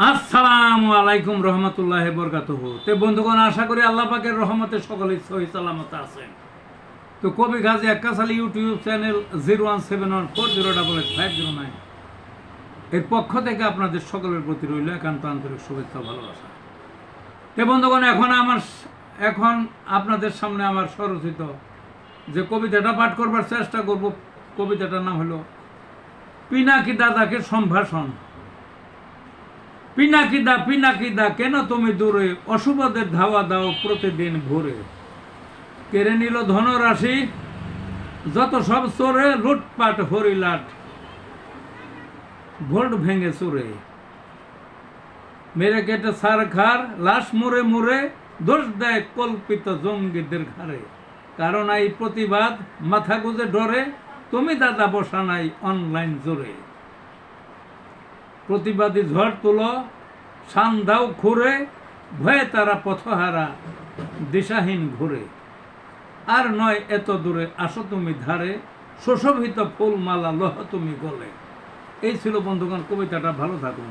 আসসালামু আলাইকুম রহমতুল্লাহ বরকাতুহু। তে বন্ধুগণ, আশা করি আল্লাহ পাকের রহমতে সকলেই সহি সালামত আছেন। তো কবি Gazi Ekashali YouTube channel zero one seven one four zero double eight five zero nine. এর পক্ষ থেকে আপনাদের সকলের প্রতি রইল একান্ত আন্তরিক শুভেচ্ছা ভালোবাসা। তে বন্ধুগণ, এখন আমার এখন আপনাদের সামনে আমার স্বরচিত যে কবিতাটা পাঠ করবার চেষ্টা করব, কবিতাটার নাম হলো পিনাকি দাদাকে সম্ভাষণ। পিনাকিদা পিনাকিদা কেন তুমি দূরে? অশুভদের ধাওয়া দাও প্রতিদিন ভোরে। কেড়ে নিল ধনরাশি, যত সব চোরে লুটপাট হরিলাট ভোট ভেঙে চুরে। মেরে কেটে সার খার, লাশ মুড়ে মুড়ে, দোষ দেয় কল্পিত জঙ্গিদের ঘাড়ে। কারণ এই প্রতিবাদ মাথা গুজে ডরে তুমি দাদা বসা নাই অনলাইন জোরে প্রতিবাদী ঝড় তোলো, সান দাও খুঁড়ে, ভয়ে তারা পথহারা, দিশাহীন ঘুরে। আর নয় এত দূরে, আসো তুমি ধারে, সুশোভিত ফুলমালা, লহ তুমি গলে। এই ছিল বন্ধুগণ, কবিতাটা, ভালো থাকুন।